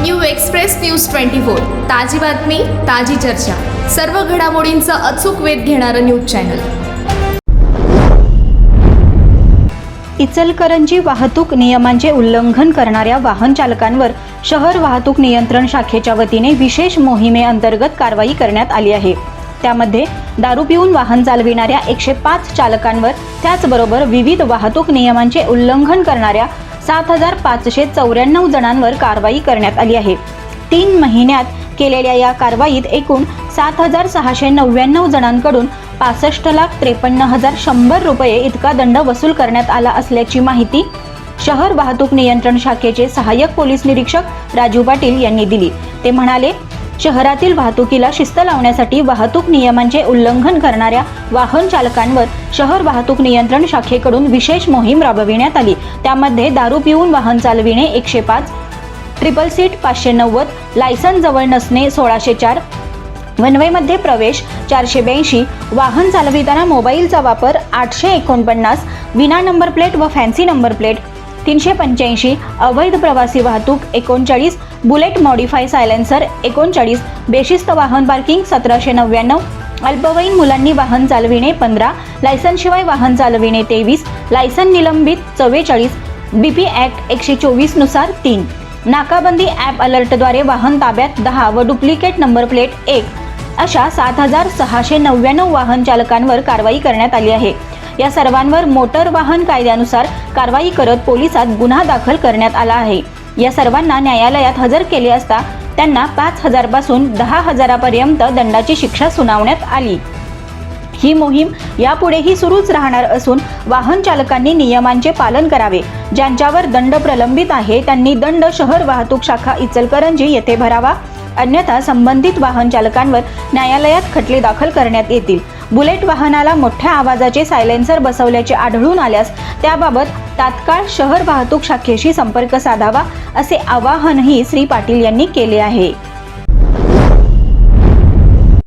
New express news twenty four. ताजी बातमी ताजी चर्चा. सर्व घडामोडींचा अचूक वेध घेणारं न्यूज चॅनल. इचलकरंजी वाहतूक नियमांचे उल्लंघन करणाऱ्या वाहन चालकांवर शहर वाहतूक नियंत्रण शाखेच्या वतीने विशेष मोहिमेअंतर्गत कारवाई करण्यात आली आहे. त्यामध्ये दारू पिऊन वाहन चालविणाऱ्या एकशे पाच चालकांवर त्याचबरोबर विविध वाहतूक नियमांचे उल्लंघन करणाऱ्या सात हजार पाचशे चौऱ्याण्णव जणांवर कारवाई करण्यात आली आहे. तीन महिन्यात केलेल्या या कारवाईत एकूण सात हजार सहाशे नव्याण्णव जणांकडून पासष्ट लाख त्रेपन्न हजार शंभर रुपये इतका दंड वसूल करण्यात आला असल्याची माहिती शहर वाहतूक नियंत्रण शाखेचे सहाय्यक पोलीस निरीक्षक राजू पाटील यांनी दिली. ते म्हणाले शहरातील वाहतुकीला शिस्त लावण्यासाठी वाहतूक नियमांचे उल्लंघन करणाऱ्या वाहन चालकांवर शहर वाहतूक नियंत्रण शाखेकडून विशेष मोहीम राबविण्यात आली. त्यामध्ये दारू पिऊन वाहन चालविणे एकशे पाच ट्रिपल सीट पाचशे नव्वद लायसन जवळ नसणे सोळाशे चार वनवेमध्ये प्रवेश चारशे ब्याऐंशी वाहन चालविताना मोबाईलचा वापर आठशे एकोणपन्नास विना नंबर प्लेट व फॅन्सी नंबर प्लेट तीनशे पंच्याऐंशी अवैध प्रवासी वाहतूक एकोणचाळीस बुलेट मॉडिफाय सायलेन्सर एकोणचाळीस बेशिस्त वाहन पार्किंग सतराशे नव्याण्णव. अल्पवयीन मुलांनी वाहन चालविणे पंधरा. लायसनशिवाय वाहन चालविणे तेवीस. लायसन निलंबित चव्वेचाळीस. बी पी ॲक्ट एकशे चोवीसनुसार तीन. नाकाबंदी ॲप अलर्टद्वारे वाहन ताब्यात दहा व डुप्लिकेट नंबर प्लेट एक. अशा सात हजार सहाशे नव्याण्णव वाहन चालकांवर कारवाई करण्यात आली आहे. या सर्वांवर मोटर वाहन कायद्यानुसार कारवाई करत पोलिसात गुन्हा दाखल करण्यात आला आहे. या सर्वांना न्यायालयात हजर केले असता त्यांना पाच हजारपासून दहा हजारापर्यंत दंडाची शिक्षा सुनावण्यात आली. ही मोहीम यापुढेही सुरूच राहणार असून वाहन चालकांनी नियमांचे पालन करावे. ज्यांच्यावर दंड प्रलंबित आहे त्यांनी दंड शहर वाहतूक शाखा इचलकरंजी येथे भरावा. अन्यथा संबंधित वाहन चालकांवर न्यायालयात खटले दाखल करण्यात येतील. बुलेट वाहनाला मोठ्या आवाजाचे सायलेन्सर बसवल्याचे आढळून आल्यास त्याबाबत तात्काळ शहर वाहतूक शाखेशी संपर्क साधावा असे आवाहनही श्री पाटील यांनी केले आहे.